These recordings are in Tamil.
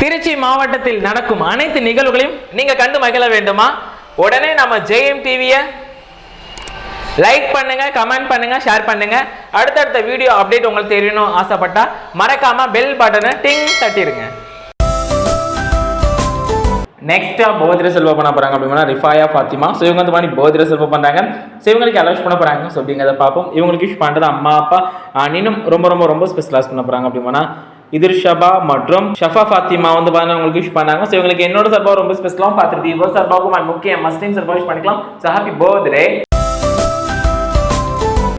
திருச்சி மாவட்டத்தில் நடக்கும் அனைத்து நிகழ்வுகளையும் நீங்க கண்டு மகிழ வேண்டுமா? உடனே நம்ம ஜெயம் டிவியை லைக் பண்ணுங்க கமெண்ட் பண்ணுங்க ஷேர் பண்ணுங்க. அடுத்தடுத்த வீடியோ அப்டேட் உங்களுக்கு தெரியணும் ஆசைப்பட்டா மறக்காம பெல் பட்டனை டிங் தட்டிடுங்க. நெக்ஸ்ட்டாக போதிர செல்வம் பண்ண போகிறாங்க அப்படின்னா ரிஃபாயா ஃபாத்திமா. ஸோ இவங்க வந்து மாதிரி போதிர செல்வம் பண்ணுறாங்க ஸோ இவங்களுக்கு அலோஸ் பண்ண போகிறாங்க ஸோ அப்படிங்கிறத பார்ப்போம். இவங்களுக்கு விஷ் பண்ணுறது அம்மா அப்பா இன்னும் ரொம்ப ரொம்ப ரொம்ப ஸ்பெஷலாஸ் பண்ண போகிறாங்க அப்படின்னா இதிர் ஷபா மற்றும் ஷஃபா ஃபாத்திமா வந்து பாருங்க உங்களுக்கு விஷ் பண்ணாங்க. ஸோ இவங்களுக்கு என்னோட சார்பாக ரொம்ப ஸ்பெஷலாக பார்த்துருக்கு இவ்வளோ சர்பாவுக்கு முக்கிய மஸ்லீம் சர்பா விஷ் பண்ணிக்கலாம். ஸோ ஹாப்பி பர்த்டே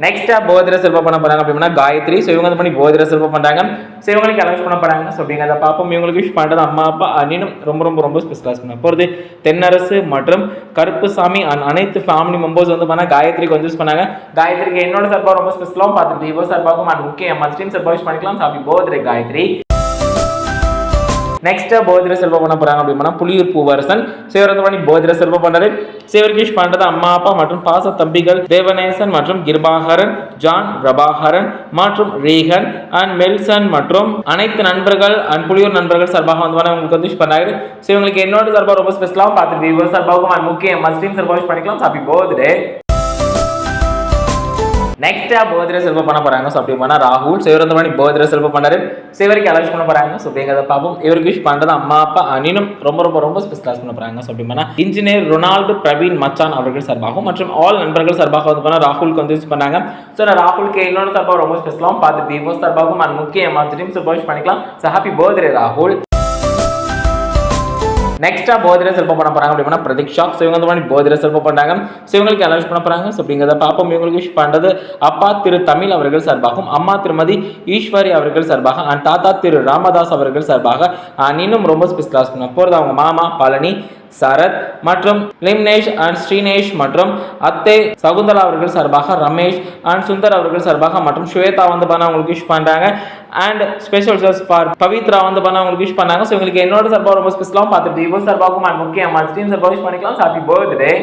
நெக்ஸ்டா போதிர சிற்பம் பண்ண போறாங்க அப்படின்னா காயத்ரி. ஸோ இவங்க வந்து பண்ணி போதிர சிற்பம் பண்றாங்க. ஸோ இவங்களுக்கு அலோஸ் பண்ண போறாங்க. ஸோ அப்படிங்கிறத பார்ப்போம். இவங்களுக்கு விஷ் பண்ணுறது அம்மா அப்பா அண்ணனும் ரொம்ப ரொம்ப ரொம்ப ஸ்பெஷலாக பண்ண போகிறது தென்னரசு மற்றும் கருப்புசாமி and அனைத்து ஃபேமிலி மெம்பர்ஸ் வந்து பண்ணால் காயத்ரிக்கு வந்து யூஸ் பண்ணாங்க. காயத்ரிக்கு என்னோட சார்பாக ரொம்ப ஸ்பெஷலாகவும் பார்த்துட்டு இவோ சார்பாகவும் அண்ட் முக்கிய மஸ்டின் சார்பாக யூஸ் பண்ணிக்கலாம். ஹாப்பி போதிரை காயத்ரி. நெக்ஸ்ட் போதிர செல்வம் பண்ண போறாங்க அப்படின்னா புலியூர் பூவரசன் சிவரந்த போதிர செல்வம் பண்றாரு சிவர்கீஷ் பண்றது அம்மா அப்பா மற்றும் பாச தம்பிகள் தேவநேசன் மற்றும் கிருபாகரன் ஜான் பிரபாகரன் மற்றும் ரீகன் அண்ட் மெல்சன் மற்றும் அனைத்து நண்பர்கள் அண்ட் புலியூர் நண்பர்கள் சார்பாக வந்து உங்களுக்கு வந்து விஷ் பண்ணாரு. ஸோ இவங்களுக்கு என்னோட சார்பாக ரொம்ப ஸ்பெஷலாக பார்த்துட்டு இவர் சார்பாகவும் அண்ட் முக்கிய மஸ்லீம் சார்பாக விஷ் பண்ணிக்கலாம். ஹாப்பி பர்த்டே நெக்ஸ்டா பர்த்டே செல்வம் பண்ண போறாங்க. ஸோ அப்படி பண்ணா ராகுல் சிவரந்தமணி பர்த்டே செல்வம் பண்ணாரு. சிவருக்கு அலோஸ் பண்ண போறாங்க. ஸோ அப்படிங்கிறத பார்ப்போம் இவருக்கு விஷ் பண்றது அம்மா அப்பா அனினும் ரொம்ப ரொம்ப ரொம்ப ஸ்பெஷலாக பண்ண போறாங்க. ஸோ அப்படி பண்ணா இன்ஜினியர் ரொனால்டு பிரவீன் மச்சான் அவர்கள் சார்பாகவும் மற்றும் ஆல் நண்பர்கள் சார்பாக வந்து பண்ணா ராகுலுக்கு வந்து விஷ் பண்ணாங்க. ஸோ நான் ராகுலுக்கு இன்னொரு சார்பாக ரொம்ப ஸ்பெஷலாகவும் பார்த்து விவோ சார்பாகவும் அண்ட் முக்கிய மாதிரி சப்போஸ் பண்ணிக்கலாம். ஸோ ஹாப்பி பர்த்டே ராகுல். நெக்ஸ்டா போதிர செல்பம் பண்ண போறாங்க அப்படின்னா பிரதீக்ஷா ஸோ இவங்க வந்து மாதிரி போதிர செல்பம் பண்ணாங்க ஸோ இவங்களுக்கு அலர்ஜ் பண்ண போறாங்க? ஸோ அப்படிங்கிறத பார்ப்போம். இவங்களுக்கு விஷ் பண்ணுறது அப்பா திரு தமிழ் அவர்கள் சார்பாகவும் அம்மா திருமதி ஈஸ்வரி அவர்கள் சார்பாக அண்ட் தாத்தா திரு ராமதாஸ் அவர்கள் சார்பாக இன்னும் ரொம்ப ஸ்பெஷலாஸ் போகிறது அவங்க மாமா பழனி சரத் மற்றும் லிம்னேஷ் அண்ட் ஸ்ரீனேஷ் மற்றும் அத்தை சகுந்தலா அவர்கள் சார்பாக ரமேஷ் அண்ட் சுந்தர் அவர்கள் சார்பாக மற்றும் ஸ்வேதா வந்து பண்ண அவங்களுக்கு விஷ் பண்றாங்க. And special just for Pavithra வந்து பண்ண அவங்களுக்கு விஷ் பண்ணாங்க ஸோ இவங்களுக்கு என்னோட சார்பாக ரொம்ப ஸ்பெஷலாகவும் பார்த்துட்டு இவன் சார்பாகவும் அண்ட் முக்கியமாக ஸ்டீம் சார்பாக விஷ் பண்ணிக்கலாம். ஹாப்பி பர்த்டே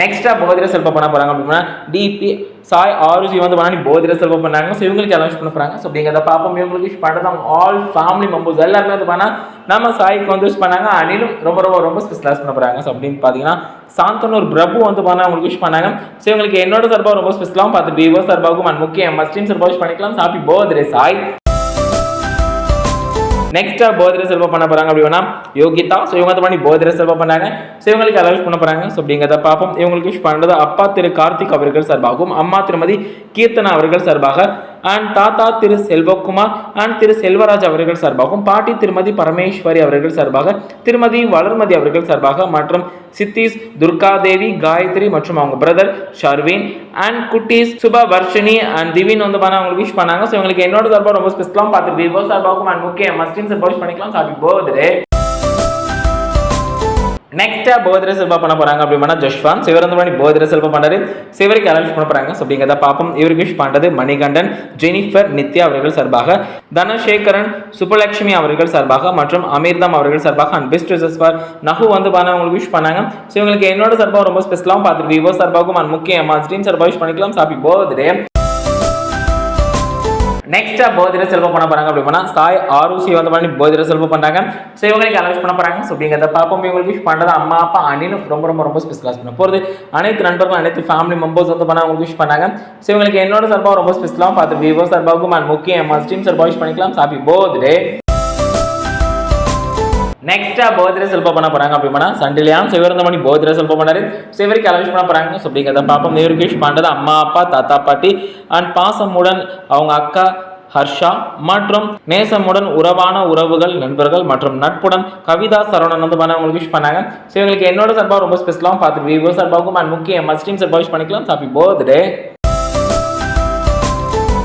நெக்ஸ்ட்டாக போதிர செல்வம் பண்ண போகிறாங்க அப்படின்னா டிபி சாய் ஆர்ஜி வந்து பண்ணி போதிர செல்ப பண்ணாங்க. ஸோ இவங்களுக்கு அலௌன்ஸ் பண்ண போகிறாங்க ஸோ அப்படிங்கிறத பார்ப்போம். இவங்களுக்கு விஷ் பண்ணுறது அவங்க ஆல் ஃபேமிலி மெம்பர்ஸ் எல்லாருமே வந்து பண்ணால் நம்ம சாய்க்கு வந்து விஷ் பண்ணாங்க. அனிலும் ரொம்ப ரொம்ப ரொம்ப ஸ்பெஷலாக பண்ண போகிறாங்க ஸோ அப்படின்னு பார்த்தீங்கன்னா சாந்தனூர் பிரபு வந்து பண்ணா அவங்களுக்கு விஷ் பண்ணாங்க. ஸோ இவங்களுக்கு என்னோட சார்பாக ரொம்ப ஸ்பெஷலாகவும் பார்த்து விவோ சார்பாகவும் அண்ட் முக்கிய மஸ்டின் சார்பாக விஷ் பண்ணிக்கலாம். ஹாப்பி போதிரே சாய். நெக்ஸ்ட்டாக போதிர செல்வம் பண்ண போகிறாங்க அப்படின்னா யோகிதா ஸோ இவங்க பண்ணி போதிர செல்வம் பண்ணாங்க. ஸோ இவங்களுக்கு அலவுஸ் பண்ண போகிறாங்க ஸோ அப்படிங்கிறத பார்ப்போம். இவங்களுக்கு விஷ் பண்றது அப்பா திரு கார்த்திக் அவர்கள் சார்பாகவும் அம்மா திருமதி கீர்த்தனா அவர்கள் சார்பாக அண்ட் தாத்தா திரு செல்வகுமார் அண்ட் திரு செல்வராஜ் அவர்கள் சார்பாகவும் பாட்டி திருமதி பரமேஸ்வரி அவர்கள் சார்பாக திருமதி வளர்மதி அவர்கள் சார்பாக மற்றும் சித்திஸ் துர்காதேவி காயத்ரி மற்றும் அவங்க பிரதர் ஷர்வின் அண்ட் குட்டீஸ் சுபா வர்ஷினி அண்ட் திவின் வந்து பண்ண அவங்களுக்கு விஷ் பண்ணாங்க. ஸோ இவங்களுக்கு என்னோட சார்பாக ரொம்ப ஸ்பெஷலாக பார்த்துட்டு விவோ சார்பாகவும் அண்ட் முக்கிய மஸ்டின் சார்பாக விஷ் பண்ணிக்கலாம். சாப்பிட்டு போகுது நெக்ஸ்ட்டாக போதிர செல்வா பண்ண போகிறாங்க அப்படின்னா ஜஷ்வான் சிவரந்தமணி போதிர செல்வம் பண்ணாரு சிவருக்கு அலௌன்ஸ் பண்ண போகிறாங்க ஸோ அப்படிங்கிறத பார்ப்போம். இவருக்கு விஷ் பண்ணுறது மணிகண்டன் ஜெனிஃபர் நித்யா அவர்கள் சார்பாக தனசேகரன் சுப்பலட்சுமி அவர்கள் சார்பாக மற்றும் அமீர்தம் அவர்கள் சார்பாக அண்ட் பெஸ்ட் ரிசஸ் ஃபார் நகு வந்து பண்ண அவங்களுக்கு விஷ் பண்ணாங்க. ஸோ இவங்களுக்கு என்னோட சார்பாக ரொம்ப ஸ்பெஷலாகவும் பார்த்துட்டு விவோ சார்பாகவும் அண்ட் முக்கிய ஸ்ட்ரீம் சார்பாக விஷ் பண்ணிக்கலாம். சாப்பி பர்த்டே நெக்ஸ்ட்டாக போதிர செல்வம் பண்ண போகிறாங்க அப்படின்னா சாய் ஆருசி வந்து பண்ணி போதிர செல்வம் பண்ணுறாங்க ஸோ இவங்களுக்கு அலோஸ் பண்ண போகிறாங்க ஸோ அப்படிங்கிறத பார்ப்போம். இவங்களுக்கு விஷ் பண்ணுறது அம்மா அப்பா அண்ணின்னு ரொம்ப ரொம்ப ரொம்ப ஸ்பெஷலாக பண்ண போகிறது அனைத்து நண்பர்கள் அனைத்து ஃபேமிலி மெம்பர்ஸ் வந்து பண்ண அவங்களுக்கு விஷ் பண்ணாங்க ஸோ இவங்களுக்கு என்னோட சார்பாக ரொம்ப ஸ்பெஷலாக பார்த்து விவோ சார்பாகவும் அண்ட் முக்கிய ஸ்ட்ரீம் சார்பாக விஷ் பண்ணிக்கலாம். ஹாப்பி பர்த்டே நெக்ஸ்ட்டாக போதிர செல்பம் பண்ண போறாங்க அப்படின்னா சண்டிலியான் சிவரந்தமணி போதிர செல்பம் பண்ணாரு சிவருக்கு அலௌன்ஸ் பண்ண போறாங்க. ஸோ அப்படிங்கிறத பார்ப்போம். நிர்கேஷ் பாண்டது அம்மா அப்பா தாத்தா பாட்டி அண்ட் பாசமுடன் அவங்க அக்கா ஹர்ஷா மற்றும் நேசமுடன் உறவான உறவுகள் நண்பர்கள் மற்றும் நட்புடன் கவிதா சரவணன் வந்து பண்ண அவங்களுக்கு விஷ் பண்ணாங்க. ஸோ இவங்களுக்கு என்னோட சார்பாக ரொம்ப ஸ்பெஷலாகவும் பார்த்து விவோ சார்பாகவும் அண்ட் முக்கிய மஸ்டீம் சார்பாக விஷ் பண்ணிக்கலாம். Happy birthday